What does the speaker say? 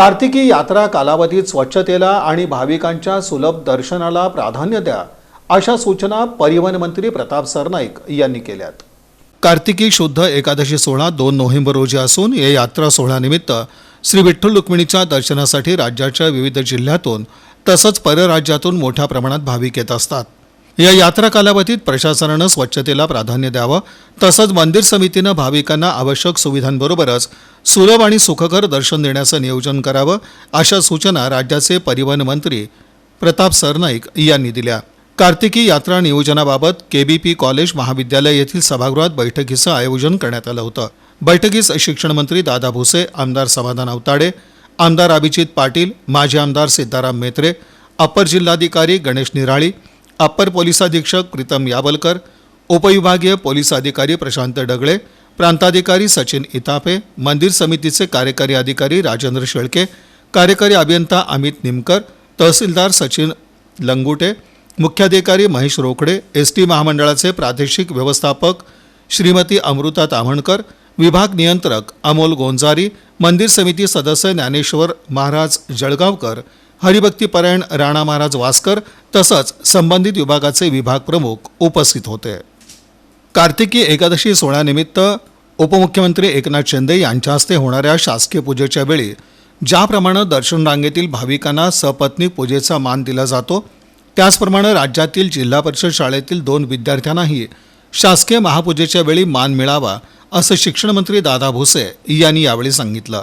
कार्तिकी यात्रा कालावधीत स्वच्छतेला आणि भाविकांच्या सुलभ दर्शनाला प्राधान्य द्या अशा सूचना परिवहन मंत्री प्रताप सरनाईक यांनी केल्यात. कार्तिकी शुद्ध एकादशी सोहळा दोन नोव्हेंबर रोजी असून या यात्रा सोहळ्यानिमित्त श्री विठ्ठल रुक्मिणीच्या दर्शनासाठी राज्याच्या विविध जिल्ह्यातून तसंच परराज्यातून मोठ्या प्रमाणात भाविक येत असतात. या यात्रा कालावधीत प्रशासनानं स्वच्छतेला प्राधान्य द्यावं तसंच मंदिर समितीनं भाविकांना आवश्यक सुविधांबरोबरच सुलभ आणि सुखकर दर्शन देण्याचं नियोजन करावं अशा सूचना राज्याचे परिवहन मंत्री प्रताप सरनाईक यांनी दिल्या. कार्तिकी यात्रा नियोजनाबाबत के बी पी कॉलेज महाविद्यालय येथील सभागृहात बैठकीचं आयोजन करण्यात आलं होतं. बैठकीस शिक्षण मंत्री दादा भुसे आमदार समाधान अवताडे आमदार अभिजित पाटील माजी आमदार सिद्धाराम मेत्रे अपर जिल्हाधिकारी गणेश निराळी अप्पर पोलीस अधीक्षक प्रीतम यावलकर उपविभागीय पोलीस अधिकारी प्रशांत डगळे प्रांताधिकारी सचिन इतापे मंदिर समितीचे कार्यकारी अधिकारी राजेंद्र शेळके कार्यकारी अभियंता अमित निमकर तहसीलदार सचिन लंगुटे मुख्याधिकारी महेश रोकडे एस टी महामंडळाचे प्रादेशिक व्यवस्थापक श्रीमती अमृता ताम्हणकर विभाग नियंत्रक अमोल गोंजारी मंदिर समिती सदस्य ज्ञानेश्वर महाराज जळगावकर हरिभक्तीपरायण राणा महाराज वासकर तसंच संबंधित विभागाचे विभाग प्रमुख उपस्थित होते. कार्तिकी एकादशी सोहळ्यानिमित्त उपमुख्यमंत्री एकनाथ शिंदे यांच्या हस्ते होणाऱ्या शासकीय पूजेच्या वेळी ज्याप्रमाणे दर्शन रांगेतील भाविकांना सपत्नी पूजेचा मान दिला जातो त्याचप्रमाणे राज्यातील जिल्हा परिषद शाळेतील दोन विद्यार्थ्यांनाही शासकीय महापूजेच्या वेळी मान मिळावा असं शिक्षणमंत्री दादा भुसे यांनी यावेळी सांगितलं.